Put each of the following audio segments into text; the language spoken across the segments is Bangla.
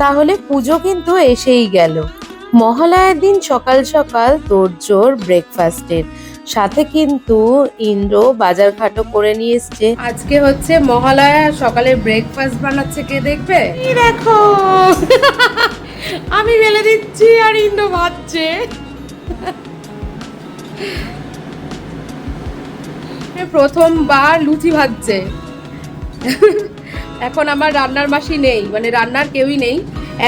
তাহলে পুজো কিন্তু এসেই গেল। মহালয়ার দিন সকাল সকাল তোড়জোড় ব্রেকফাস্টের সাথে কিন্তু ইন্দ্র বাজার ঘাটও করে নিয়ে এসছে। আজকে হচ্ছে মহালয়া সকালে ব্রেকফাস্ট বানাচ্ছে কে দেখবে? দেখো। আমি বেলে দিচ্ছি আর ইন্দ্র ভাবছে প্রথমবার লুচি ভাজছে। এখন আমার রান্নার মাসি নেই মানে রান্নার কেউই নেই।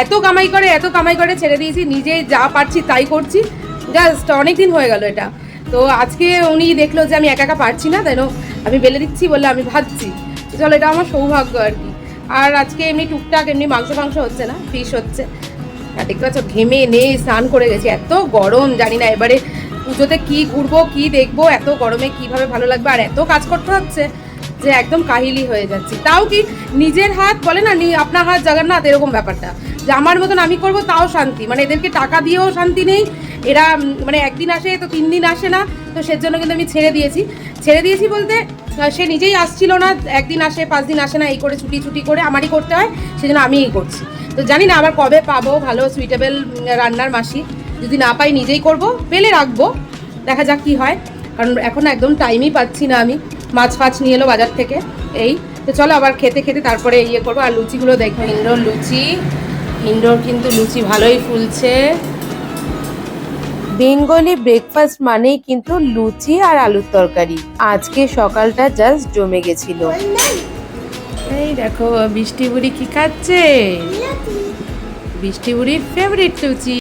এত কামাই করে, এত কামাই করে ছেড়ে দিয়েছি, নিজে যা পারছি তাই করছি। জাস্ট অনেক দিন হয়ে গেল এটা। তো আজকে উনি দেখল যে আমি একা একা পারছি না, তাই আমি বেলে দিচ্ছি বলে আমি ভাবছি চলো, এটা আমার সৌভাগ্য আর কি। আর আজকে এমনি টুকটাক এমনি মাংস ফাংস হচ্ছে না ফিশ হচ্ছে। আর দেখতে পাচ্ছ, ঘেমে নেই, স্নান করে গেছি। এত গরম, জানি না এবারে পুজোতে কি ঘুরবো, কি দেখব, এত গরমে কীভাবে ভালো লাগবে, আর এত কাজ করতে হচ্ছে। যে একদম কাহিলি হয়ে যাচ্ছি। তাও কি নিজের হাত বলে না আপনার হাত জগন্নাথ, এরকম ব্যাপারটা। যে আমার মতন আমি করব, তাও শান্তি। মানে এদেরকে টাকা দিয়েও শান্তি নেই। এরা মানে একদিন আসে তো তিন দিন আসে না। তো সেজন্য কিন্তু আমি ছেড়ে দিয়েছি। ছেড়ে দিয়েছি বলতে সে নিজেই আসছিল না। একদিন আসে, পাঁচ দিন আসে না, এই করে ছুটি ছুটি করে আমারই করতে হয়। সেজন্য আমিই করছি। তো জানি না আবার কবে পাবো, ভালো সুইটেবল রান্নার মাসি। যদি না পাই নিজেই করব, পেলে রাখব। দেখা যাক কি হয়। কারণ এখন একদম টাইমই পাচ্ছি না আমি। মাছ ফাছ নিয়ে এলো বাজার থেকে, এই। তো চলো আবার খেতে খেতে তারপরে ইয়ে করব। আর লুচিগুলো দেখো ইন্ডোর লুচি। ইন্ডোর কিন্তু লুচি ভালোই ফুলছে। বেঙ্গলি ব্রেকফাস্ট মানেই কিন্তু লুচি আর আলুর তরকারি। আজকে সকালটা জাস্ট জমে গেছিল। এই দেখো বৃষ্টি বুড়ি কি খাচ্ছে? বৃষ্টি বুড়ির ফেভারিট লুচি।